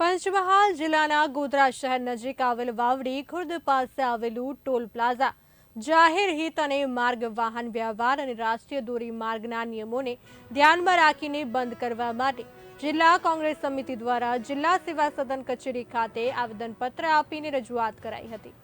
પંચમહાલ જિલ્લાના ગોધરા શહેર નજીક આવેલ વાવડી ખુર્દ પાસે આવેલું ટોલ પ્લાઝા જાહેર હિત અને માર્ગ વાહન વ્યવહાર અને રાષ્ટ્રીય ધોરીમાર્ગના નિયમોને ધ્યાનમાં રાખીને બંધ કરવા માટે જિલ્લા કોંગ્રેસ સમિતિ દ્વારા જિલ્લા સેવા સદન કચેરી ખાતે આવેદનપત્ર આપીને રજૂઆત કરાઈ હતી.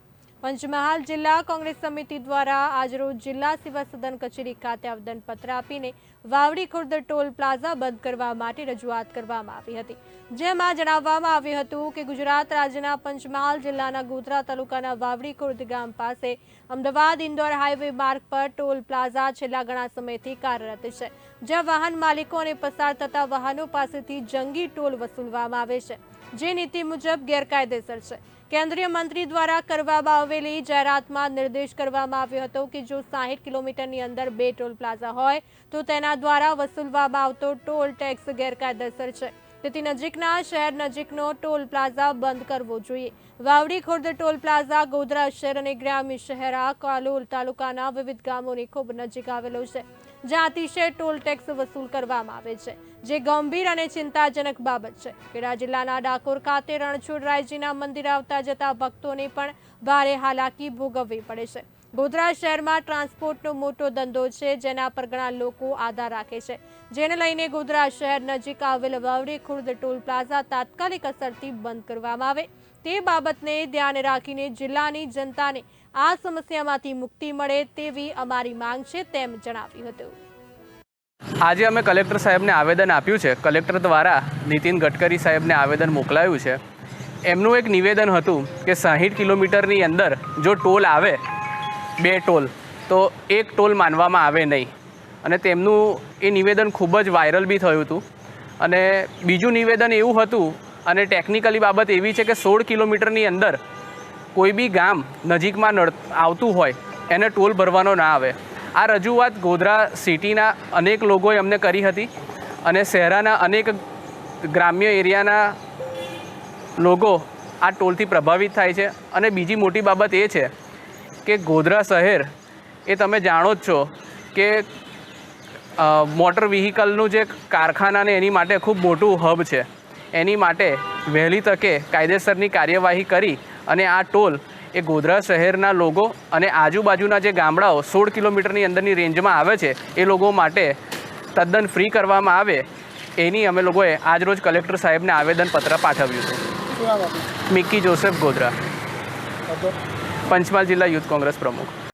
પંચમહાલ જિલ્લા કોંગ્રેસ સમિતિ દ્વારા આજરોજ જિલ્લા સેવા સદન કચેરી ખાતે આવેદનપત્ર આપીને વાવડી ખુર્દ ટોલ પ્લાઝા બંધ કરવા માટે રજૂઆત કરવામાં આવી હતી. જેમાં જણાવવામાં આવ્યું હતું કે ગુજરાત રાજ્યના પંચમહાલ જિલ્લાના ગોધરા તાલુકાના વાવડી ખુર્દ ગામ પાસે અમદાવાદ ઇન્દોર હાઈવે માર્ગ પર ટોલ પ્લાઝા છેલ્લા ઘણા સમયથી કાર્યરત છે, જ્યાં વાહન માલિકો અને પસાર થતા વાહનો પાસેથી જંગી ટોલ વસૂલવામાં આવે છે. જે નીતિ મુજબ ગેરકાયદેસર છે. કેન્દ્રીય મંત્રી દ્વારા કરવામાં આવેલી જાહેરાતમાં નિર્દેશ કરવામાં આવ્યો હતો કે જો સાહીઠ કિલોમીટરની અંદર બે ટોલ પ્લાઝા હોય, તો તેના દ્વારા વસૂલવામાં આવતો ટોલ ટેક્સ ગેરકાયદેસર છે. તેથી નજીકના શહેર નજીકનો ટોલ પ્લાઝા બંધ કરવો જોઈએ. વાવડી ખુર્દ ટોલ પ્લાઝા, ગોધરા શહેર અને ગ્રામ્ય શહેર આ કાલોલ તાલુકાના વિવિધ ગામોની ખૂબ નજીક આવેલો છે, જ્યાં અતિશય ટોલ ટેક્સ વસૂલ કરવામાં આવે છે, જે ગંભીર અને ચિંતાજનક બાબત છે. ખેડા જિલ્લાના ડાકોર ખાતે રણછોડરાયજીના મંદિર આવતા જતા ભક્તોને પણ ભારે હાલાકી ભોગવવી પડે છે. ગોધરા શહેરમાં ટ્રાન્સપોર્ટનો મોટો ધંધો છે, જેના પર ઘણા લોકો આધાર રાખે છે. જેને લઈને ગોધરા શહેર નજીક આવેલ વાવડી ખુર્દ ટોલ પ્લાઝા તાત્કાલિક અસરથી બંધ કરવામાં આવે. તે બાબતને ધ્યાને રાખીને જિલ્લાની જનતાને આ સમસ્યામાંથી મુક્તિ મળે તેવી અમારી માંગ છે તેમ જણાવ્યું હતું. આજે અમે કલેક્ટર સાહેબને આવેદન આપ્યું છે. કલેક્ટર દ્વારા નીતિન ગડકરી સાહેબને આવેદન મોકલાયું છે. એમનું એક નિવેદન હતું કે સાહીઠ કિલોમીટરની અંદર જો ટોલ આવે બે ટોલ. તો એક ટોલ માનવામાં આવે નહીં. અને તેમનું એ નિવેદન ખૂબ જ વાયરલ બી થયું હતું. અને બીજું નિવેદન એવું હતું, અને ટેકનિકલી બાબત એવી છે કે સોળ કિલોમીટરની અંદર કોઈ બી ગામ નજીકમાં નડ, આવતું હોય, એને ટોલ ભરવાનો ના આવે. આ રજૂઆત ગોધરા સિટીના અનેક લોકોએ અમને કરી હતી, અને શહેરાના અનેક ગ્રામ્ય એરિયાના લોકો આ ટોલથી પ્રભાવિત થાય છે. અને બીજી મોટી બાબત એ છે કે ગોધરા શહેર એ તમે જાણો જ છો કે મોટર વ્હીકલનું જે કારખાનાને એની માટે ખૂબ મોટું હબ છે. એની માટે વહેલી તકે કાયદેસરની કાર્યવાહી કરી અને આ ટોલ એ ગોધરા શહેરના લોકો અને આજુબાજુના જે ગામડાઓ સોળ કિલોમીટરની અંદરની રેન્જમાં આવે છે એ લોકો માટે તદ્દન ફ્રી કરવામાં આવે એની અમે લોકોએ આજરોજ કલેક્ટર સાહેબને આવેદનપત્ર પાઠવ્યું આપનું? Mickey Joseph Godhra. હતો પંચમહાલ જિલ્લા યુથ કોંગ્રેસ પ્રમુખ.